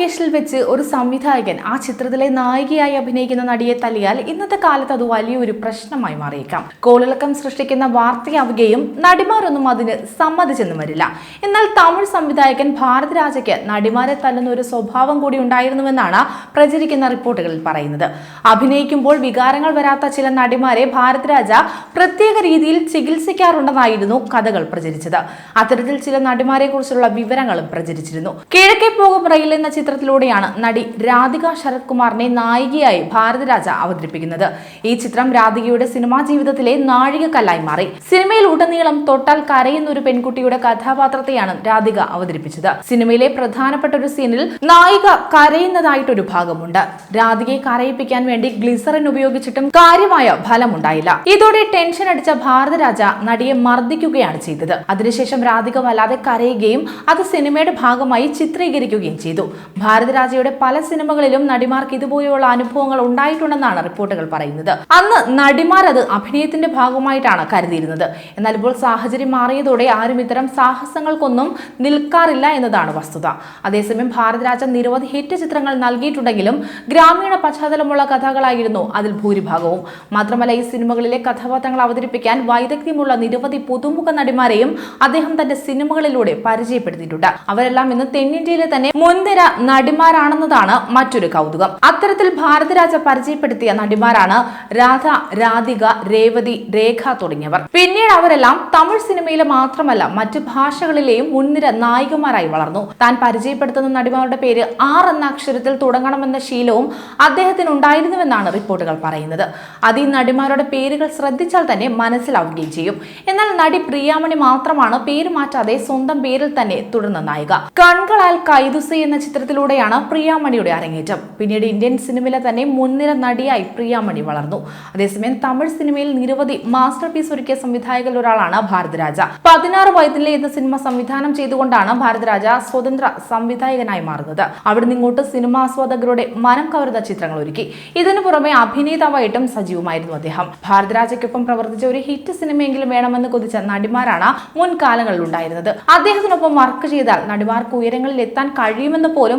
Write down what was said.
ലൊക്കേഷനിൽ വെച്ച് ഒരു സംവിധായകൻ ആ ചിത്രത്തിലെ നായികയായി അഭിനയിക്കുന്ന നടിയെ തല്ലിയാൽ ഇന്നത്തെ കാലത്ത് അത് വലിയൊരു പ്രശ്നമായി മാറിയേക്കാം. കോളിളക്കം സൃഷ്ടിക്കുന്ന വാർത്തയാവുകയും നടിമാരൊന്നും അതിന് സമ്മതിച്ചെന്നും വരില്ല. എന്നാൽ തമിഴ് സംവിധായകൻ ഭാരതരാജയ്ക്ക് നടിമാരെ തല്ലുന്ന ഒരു സ്വഭാവം കൂടി ഉണ്ടായിരുന്നുവെന്നാണ് പ്രചരിക്കുന്ന റിപ്പോർട്ടുകളിൽ പറയുന്നത്. അഭിനയിക്കുമ്പോൾ വികാരങ്ങൾ വരാത്ത ചില നടിമാരെ ഭാരതരാജ പ്രത്യേക രീതിയിൽ ചികിത്സിക്കാറുണ്ടെന്നായിരുന്നു കഥകൾ പ്രചരിച്ചത്. അത്തരത്തിൽ ചില നടിമാരെ കുറിച്ചുള്ള വിവരങ്ങളും പ്രചരിച്ചിരുന്നു. കിഴക്കേ പോകും റെയിൽ എന്ന ചിത്രത്തിലൂടെയാണ് നടി രാധിക ശരത് കുമാറിനെ നായികയായി ഭാരതരാജ അവതരിപ്പിക്കുന്നത്. ഈ ചിത്രം രാധികയുടെ സിനിമാ ജീവിതത്തിലെ നാഴികക്കല്ലായി മാറി. സിനിമയിൽ ഉടനീളം തൊട്ടാൽ കരയുന്ന ഒരു പെൺകുട്ടിയുടെ കഥാപാത്രത്തെയാണ് രാധിക അവതരിപ്പിച്ചത്. സിനിമയിലെ പ്രധാനപ്പെട്ട ഒരു സീനിൽ നായിക കരയുന്നതായിട്ടൊരു ഭാഗമുണ്ട്. രാധികയെ കരയിപ്പിക്കാൻ വേണ്ടി ഗ്ലിസറിൻ ഉപയോഗിച്ചിട്ടും കാര്യമായ ഫലമുണ്ടായില്ല. ഇതോടെ ടെൻഷൻ അടിച്ച ഭാരതരാജ നടിയെ മർദ്ദിക്കുകയാണ് ചെയ്തത്. അതിനുശേഷം രാധിക വല്ലാതെ കരയുകയും അത് സിനിമയുടെ ഭാഗമായി ചിത്രീകരിക്കുകയും ചെയ്തു. ഭാരതരാജയുടെ പല സിനിമകളിലും നടിമാർക്ക് ഇതുപോലെയുള്ള അനുഭവങ്ങൾ ഉണ്ടായിട്ടുണ്ടെന്നാണ് റിപ്പോർട്ടുകൾ പറയുന്നത്. അന്ന് നടിമാർ അത് അഭിനയത്തിന്റെ ഭാഗമായിട്ടാണ് കരുതിയിരുന്നത്. എന്നാൽ ഇപ്പോൾ സാഹചര്യം മാറിയതോടെ ആരും ഇത്തരം സാഹസങ്ങൾക്കൊന്നും നിൽക്കാറില്ല എന്നതാണ് വസ്തുത. അതേസമയം ഭാരതരാജ നിരവധി ഹിറ്റ് ചിത്രങ്ങൾ നൽകിയിട്ടുണ്ടെങ്കിലും ഗ്രാമീണ പശ്ചാത്തലമുള്ള കഥകളായിരുന്നു അതിൽ ഭൂരിഭാഗവും. മാത്രമല്ല ഈ സിനിമകളിലെ കഥാപാത്രങ്ങൾ അവതരിപ്പിക്കാൻ വൈദഗ്ധ്യമുള്ള നിരവധി പുതുമുഖ നടിമാരെയും അദ്ദേഹം തന്റെ സിനിമകളിലൂടെ പരിചയപ്പെടുത്തിയിട്ടുണ്ട്. അവരെല്ലാം ഇന്ന് തെന്നിന്ത്യയിലെ തന്നെ മുൻനിര നടിമാരാണെന്നതാണ് മറ്റൊരു കൗതുകം. അത്തരത്തിൽ ഭാരതരാജ പരിചയപ്പെടുത്തിയ നടിമാരാണ് രാധ രാധിക രേവതി രേഖ തുടങ്ങിയവർ. പിന്നീട് അവരെല്ലാം തമിഴ് സിനിമയിലെ മാത്രമല്ല മറ്റ് ഭാഷകളിലെയും മുൻനിര നായികമാരായി വളർന്നു. താൻ പരിചയപ്പെടുത്തുന്ന നടിമാരുടെ പേര് ആർ എന്ന അക്ഷരത്തിൽ തുടങ്ങണമെന്ന ശീലവും അദ്ദേഹത്തിന് ഉണ്ടായിരുന്നുവെന്നാണ് റിപ്പോർട്ടുകൾ പറയുന്നത്. അത് ഈ നടിമാരുടെ പേരുകൾ ശ്രദ്ധിച്ചാൽ തന്നെ മനസ്സിലാവുകയും ചെയ്യും. എന്നാൽ നടി പ്രിയാമണി മാത്രമാണ് പേര് മാറ്റാതെ സ്വന്തം പേരിൽ തന്നെ തുടർന്ന നായിക. കൺകളാൽ കൈതുസ എന്ന ചിത്രത്തിലൂടെയാണ് പ്രിയാമണിയുടെ അരങ്ങേറ്റം. പിന്നീട് ഇന്ത്യൻ സിനിമയിലെ തന്നെ മുൻനിര നടിയായി പ്രിയാമണി വളർന്നു. അതേസമയം തമിഴ് സിനിമയിൽ നിരവധി മാസ്റ്റർ പീസ് ഒരുക്കിയ സംവിധായകരിൽ ഒരാളാണ് ഭാരതരാജ. പതിനാറ് വയസ്സിലെ എന്ന സിനിമ സംവിധാനം ചെയ്തുകൊണ്ടാണ് ഭാരതരാജ സ്വതന്ത്ര സംവിധായകനായി മാറുന്നത്. അവിടുന്ന് ഇങ്ങോട്ട് സിനിമാസ്വാദകരുടെ മനം കവരുന്ന ചിത്രങ്ങൾ ഒരുക്കി. ഇതിനു പുറമെ അഭിനേതാവായിട്ടും സജീവമായിരുന്നു അദ്ദേഹം. ഭാരതരാജയ്ക്കൊപ്പം പ്രവർത്തിച്ച ഒരു ഹിറ്റ് സിനിമയെങ്കിലും വേണമെന്ന് കൊതിച്ച നടിമാരാണ് മുൻകാലങ്ങളിൽ ഉണ്ടായിരുന്നത് അദ്ദേഹത്തിനൊപ്പം വർക്ക് ചെയ്താൽ നടിമാർക്ക് ഉയരങ്ങളിൽ എത്താൻ കഴിയുമെന്ന്